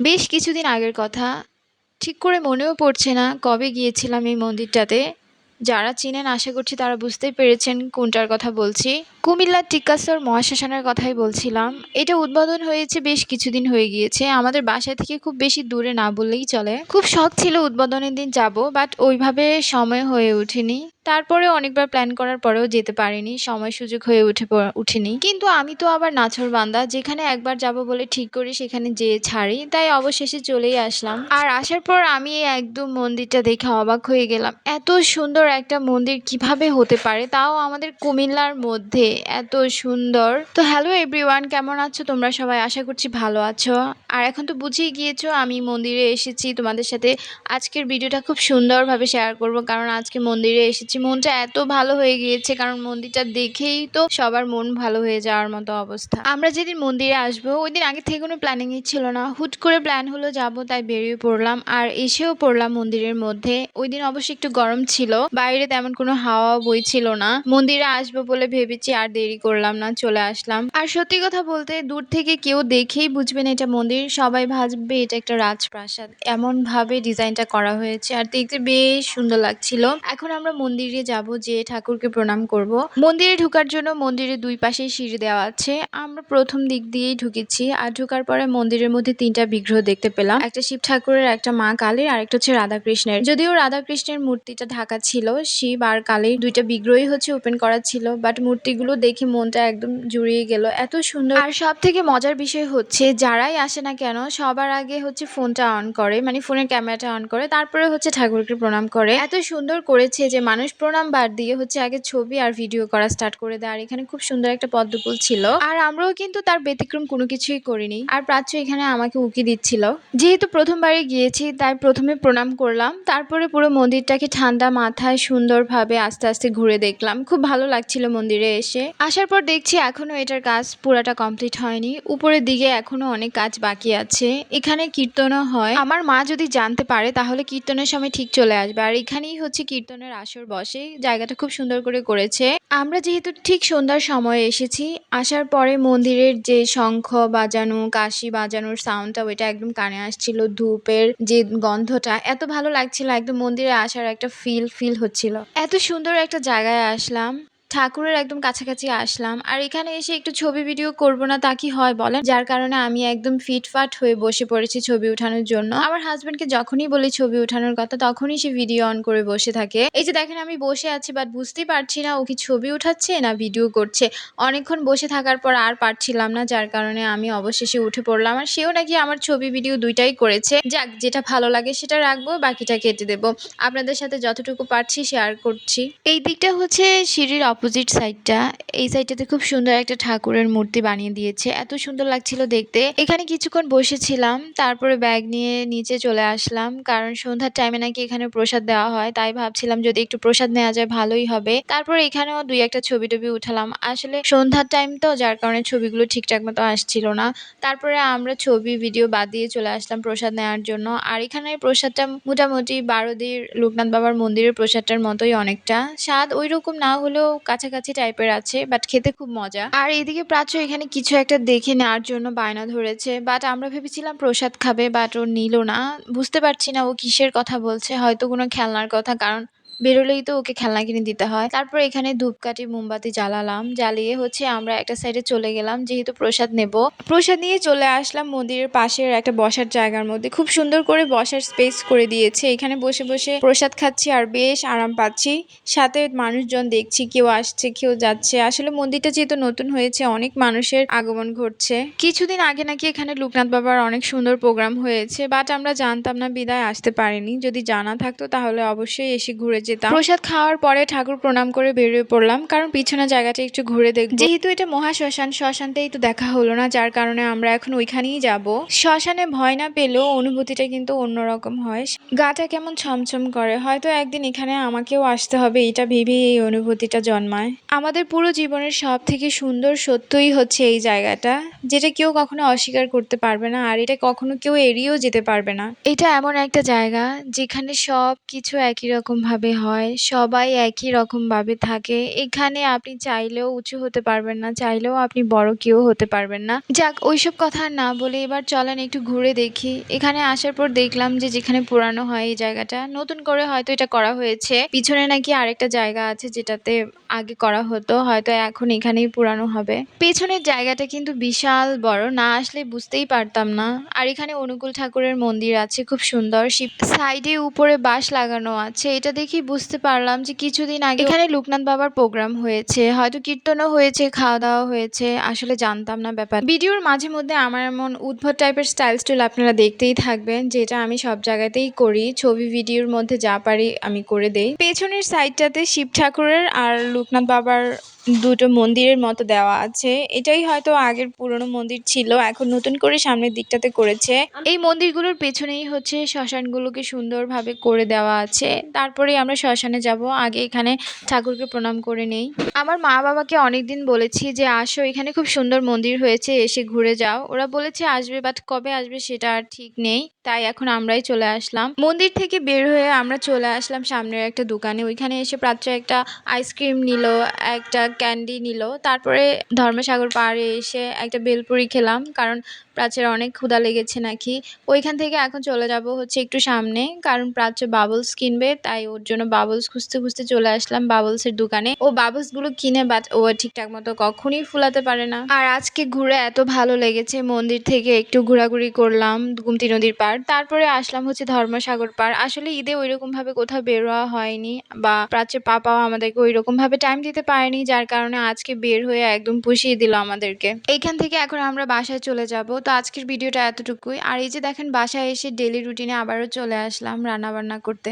বেশ কিছুদিন আগের কথা। ঠিক করে মনেও পড়ছে না কবে গিয়েছিলাম এই মন্দিরটাতে। যারা চিনেন আশা করছি তারা বুঝতেই পেরেছেন কোনটার কথা বলছি। কুমিল্লার টিক্কাসর মহাশ্মশানের কথাই বলছিলাম। এটা উদ্বোধন হয়েছে বেশ কিছুদিন হয়ে গিয়েছে। আমাদের বাসা থেকে খুব বেশি দূরে না বললেই চলে। খুব শখ ছিল উদ্বোধনের দিন যাব বাট ওইভাবে সময় হয়ে ওঠেনি। তারপরে অনেকবার প্ল্যান করার পরেও যেতে পারিনি। সময় সুযোগ হয়ে উঠে উঠেনি। কিন্তু আমি তো আবার নাছর বান্দা। যেখানে একবার যাব বলে ঠিক করি, সেখানে যেয়ে ছাড়ি। তাই অবশেষে চলেই আসলাম। আর আসার পর আমি একদম মন্দিরটা দেখে অবাক হয়ে গেলাম। এত সুন্দর একটা মন্দির কীভাবে হতে পারে? তাও আমাদের কুমিল্লার মধ্যে। এত সুন্দর। তো হ্যালো এভরিওয়ান কেমন আছো? তোমরা সবাই আশা করছি ভালো আছো। আর এখন তো বুঝেই গিয়েছো, আমি মন্দিরে এসেছি। তোমাদের সাথে আজকের ভিডিওটা খুব সুন্দরভাবে শেয়ার করব, কারণ আজকে মন্দিরে এসেছি। মনটা এত ভালো হয়ে গিয়েছে, কারণ মন্দিরটা দেখেই তো সবার মন ভালো হয়ে যাওয়ার মতো অবস্থা। আমরা যেদিন মন্দিরে আসব, ওই দিন আগে থেকে কোনো প্ল্যানিংই ছিল না। হুট করে প্ল্যান হলো যাব, তাই বেরিয়ে পড়লাম। আর এসেও পড়লাম মন্দিরের মধ্যে। ওই দিন অবশ্যই একটু গরম ছিল, বাইরে তেমন কোনো হাওয়া বইছিল না। মন্দিরে আসব বলে ভেবেছি আর দেরি করলাম না, চলে আসলাম। আর সত্যি কথা বলতে, দূর থেকে কেউ দেখেই বুঝবে না এটা মন্দির। সবাই ভাববে এটা একটা রাজপ্রাসাদ। এমন ভাবে ডিজাইনটা করা হয়েছে আর দেখতে বেশ সুন্দর লাগছিল। এখন আমরা মন্দিরে যাব, যে ঠাকুরকে প্রণাম করব। মন্দিরে ঢুকার জন্য মন্দিরের দুই পাশে সিঁড়ি দেওয়া আছে। আমরা প্রথম দিক দিয়েই ঢুকেছি আর ঢুকার পরে মন্দিরের মধ্যে তিনটা বিগ্রহ দেখতে পেলাম। একটা শিব ঠাকুরের, একটা মা কালীর আর একটা হচ্ছে রাধা কৃষ্ণের যদিও রাধা কৃষ্ণের মূর্তিটা ঢাকা ছিল, শিব আর কালীর দুইটা বিগ্রহই হচ্ছে ওপেন করা ছিল বাট মূর্তিগুলো দেখে মনটা একদম জুড়িয়ে গেল। এত সুন্দর আর সব থেকে মজার বিষয় হচ্ছে, যারাই আসে না কেন, সবার আগে হচ্ছে ফোনটা অন করে মানে ফোনের ক্যামেরাটা অন করে, তারপরে হচ্ছে ঠাকুরকে প্রণাম করে। এত সুন্দর করেছে যে মানুষ প্রণাম বাদ দিয়ে হচ্ছে আগে ছবি আর ভিডিও করা স্টার্ট করে দেয়, আর এখানে খুব সুন্দর একটা পদ্মফুল ছিল। আর আমরাও কিন্তু তার ব্যতিক্রম কোনো কিছুই করিনি। আর প্রাচ্য এখানে আমাকে উকি দিচ্ছিল। যেহেতু প্রথমবারে গিয়েছি, তাই প্রথমে প্রণাম করলাম, তারপরে পুরো মন্দিরটাকে ঠান্ডা মাথায় সুন্দরভাবে আস্তে আস্তে ঘুরে দেখলাম। খুব ভালো লাগছিল মন্দিরে এসে। আসার পর দেখছি এখনও এটার কাজ পুরাটা কমপ্লিট হয়নি। উপরের দিকে এখনও অনেক কাজ বাকি আছে। এখানে কীর্তনও হয়। আমার মা যদি জানতে পারে, তাহলে কীর্তনের সময় ঠিক চলে আসবে। আর এখানেই হচ্ছে কীর্তনের আসর বসে। জায়গাটা খুব সুন্দর করে করেছে। আমরা যেহেতু ঠিক সন্ধ্যার সময় এসেছি, আসার পরে মন্দিরের যে শঙ্খ বাজানো, কাশি বাজানোর সাউন্ডটা ওইটা একদম কানে আসছিল। ধূপের যে গন্ধটা, এত ভালো লাগছিল। একদম মন্দিরে আসার একটা ফিল ফিল হচ্ছিল। এত সুন্দর একটা জায়গায় আসলাম। ঠাকুরের একদম কাছাকাছি আসলাম। আর এখানে এসে একটু ছবি ভিডিও করব না তা কি হয় বলেন? যার কারণে আমি একদম ফিটফাট হয়ে বসে পড়েছি ছবি উঠানোর জন্য। আমার হাজবেন্ডকে যখনই বলি ছবি উঠানোর কথা, তখনই সে ভিডিও অন করে বসে থাকে। এই যে দেখেন আমি বসে আছি বাট বুঝতেই পারছি না ও কি ছবি উঠাচ্ছে না ভিডিও করছে। অনেকক্ষণ বসে থাকার পর আর পারছিলাম না, যার কারণে আমি অবশেষে উঠে পড়লাম। আর সেও নাকি আমার ছবি ভিডিও দুইটাই করেছে। যাক, যেটা ভালো লাগে সেটা রাখব, বাকিটা কেটে দেবো। আপনাদের সাথে যতটুকু পারছি শেয়ার করছি। এই দিকটা হচ্ছে সিঁড়ির অপোজিট সাইডটা এই সাইডটাতে খুব সুন্দর একটা ঠাকুরের মূর্তি বানিয়ে দিয়েছে। এত সুন্দর লাগছিল দেখতে। এখানে কিছুক্ষণ বসেছিলাম, তারপরে ব্যাগ নিয়ে নিচে চলে আসলাম, কারণ সন্ধ্যার টাইমে নাকি এখানে প্রসাদ দেওয়া হয়, তাই ভাবছিলাম যদি একটু প্রসাদ নেওয়া যায় ভালোই হবে। তারপর এখানেও দুই একটা ছবি টবি উঠালাম। আসলে সন্ধ্যার টাইম তো, যার কারণে ছবিগুলো ঠিকঠাক মতো আসছিল না। তারপরে আমরা ছবি ভিডিও বাদ দিয়ে চলে আসলাম প্রসাদ নেওয়ার জন্য। আর এখানে প্রসাদটা মোটামুটি বারোদির লোকনাথ বাবার মন্দিরের প্রসাদটার মতোই অনেকটা। স্বাদ ওই রকম না হলেও কাছাকাছি টাইপের আছে বাট খেতে খুব মজা। আর এদিকে প্রাচ্য এখানে কিছু একটা দেখে নেওয়ার জন্য বায়না ধরেছে বাট আমরা ভেবেছিলাম প্রসাদ খাবে বাট ও নিল না। বুঝতে পারছি না ও কিসের কথা বলছে, হয়তো কোনো খেলনার কথা, কারণ বেরোলেই তো ওকে খেলনা কিনে দিতে হয়। তারপর এখানে ধূপকাঠি, মোমবাতি জ্বালালাম। জ্বালিয়ে হচ্ছে আমরা একটা সাইডে চলে গেলাম, যেহেতু প্রসাদ নেব। প্রসাদ নিয়ে চলে আসলাম মন্দিরের পাশের একটা বসার জায়গার মধ্যে। খুব সুন্দর করে বসার স্পেস করে দিয়েছে। এখানে বসে বসে প্রসাদ খাচ্ছি আর বেশ আরাম পাচ্ছি। সাথে মানুষজন দেখছি, কেউ আসছে, কেউ যাচ্ছে। আসলে মন্দিরটা যেহেতু নতুন হয়েছে, অনেক মানুষের আগমন ঘটছে। কিছুদিন আগে নাকি এখানে লোকনাথ বাবার অনেক সুন্দর প্রোগ্রাম হয়েছে বাট আমরা জানতাম না বিদায় আসতে পারিনি। যদি জানা থাকতো তাহলে অবশ্যই এসে ঘুরে যেতাম। প্রসাদ খাওয়ার পরে ঠাকুর প্রণাম করে বেরিয়ে পড়লাম কারণ পিছনে জায়গাটা একটু ঘুরে দেখব। যেহেতু এটা মহা শ্মশান শ্মশানটাই তো দেখা হলো না যার কারণে আমরা এখন ওইখানেই যাব। শ্মশানে ভয় না পেলেও অনুভূতিটা কিন্তু অন্যরকম হয়। গাটা কেমন ছমছম করে হয়তো একদিন এখানে আমাকেও আসতে হবে এটা ভেবে এই অনুভূতিটা জন্মায়। আমাদের পুরো জীবনের সব থেকে সুন্দর সত্যই হচ্ছে এই জায়গাটা যেটা কেউ কখনো অস্বীকার করতে পারবে না আর এটা কখনো কেউ এড়িয়েও যেতে পারবে না। এটা এমন একটা জায়গা যেখানে সব কিছু একই রকম ভাবে হয়, সবাই একই রকমভাবে থাকে। এখানে আপনি চাইলেও উঁচু হতে পারবেন না, চাইলেও আপনি বড় কেউ হতে পারবেন না। যাক, ওইসব কথা না বলে এবার চলেন একটু ঘুরে দেখি। এখানে আসার পর দেখলাম যে যেখানে পুরানো হয় এই জায়গাটা, নতুন করে হয়তো এটা করা হয়েছে। পিছনে নাকি আরেকটা জায়গা আছে যেটাতে আগে করা হতো, হয়তো এখন এখানেই পুরানো হবে। পেছনের জায়গাটা কিন্তু বিশাল বড়, না আসলে বুঝতেই পারতাম না। আর এখানে অনুকূল ঠাকুরের মন্দির আছে, খুব সুন্দর। সাইডে উপরে বাঁশ লাগানো আছে, এটা দেখেই বুঝতে পারলাম যে কিছুদিন আগে এখানে লোকনাথ বাবার প্রোগ্রাম হয়েছে হয়তো কীর্তনও হয়েছে খাওয়া দাওয়া হয়েছে আসলে জানতাম না ব্যাপার ভিডিওর মাঝে মধ্যে আমার এমন উদ্ভট টাইপের স্টাইল স্টুল আপনারা দেখতেই থাকবেন যেটা আমি সব জায়গাতেই করি। ছবি ভিডিওর মধ্যে যা পারি আমি করে দেই। পেছনের সাইডটাতে শিব ঠাকুরের আর লোকনাথ বাবার দুটো মন্দিরের মতো দেওয়া আছে। এটাই হয়তো আগের পুরনো মন্দির ছিল এখন নতুন করে সামনের দিকটাতে করেছে। এই মন্দিরগুলোর পেছনেই হচ্ছে শ্মশানগুলোকে সুন্দরভাবে করে দেওয়া আছে। তারপরে আমরা শ্মশানে যাব, আগে এখানে ঠাকুরকে প্রণাম করে নেই। আমার মা বাবাকে অনেকদিন বলেছি যে, আসো, এখানে খুব সুন্দর মন্দির হয়েছে, এসে ঘুরে যাও। ওরা বলেছে, আসবে, বাট কবে আসবে সেটা আর ঠিক নেই। তাই এখন আমরাই চলে আসলাম। মন্দির থেকে বের হয়ে আমরা চলে আসলাম সামনের একটা দোকানে। ওইখানে এসে প্রাচ্য একটা আইসক্রিম নিল, একটা ক্যান্ডি নিল। তারপরে ধর্মসাগর পাড়ে এসে একটা বেলপুরি খেলাম, কারণ প্রাচ্যের অনেক ক্ষুধা লেগেছে নাকি। ওইখান থেকে এখন চলে যাব হচ্ছে একটু সামনে, কারণ প্রাচ্য বাবলস কিনবে, তাই ওর জন্য বাবলস খুঁজতে খুঁজতে চলে আসলাম বাবলসের দোকানে। ও বাবলসগুলো কিনে বাট ও ঠিকঠাক মতো কখনই ফুলাতে পারে না। আর আজকে ঘুরে এত ভালো লেগেছে, মন্দির থেকে একটু ঘোরাঘুরি করলাম, গুমতি নদীর পাড়। তারপরে আসলাম হচ্ছে ধর্মসাগর পার। আসলে ঈদে ওইরকম ভাবে কোথাও বেরোয়া হয়নি বা প্রাচ্যের পাপাও আমাদেরকে ওইরকম ভাবে টাইম দিতে পারেনি, যার কারণে আজকে বের হয়ে একদম পুষিয়ে দিল আমাদেরকে। এইখান থেকে এখন আমরা বাসায় চলে যাব। তো আজকের ভিডিওটা এতটুকুই। আর এই যে দেখেন, বাসায় এসে ডেলি রুটিনে আবারও চলে আসলাম রান্না বান্না করতে।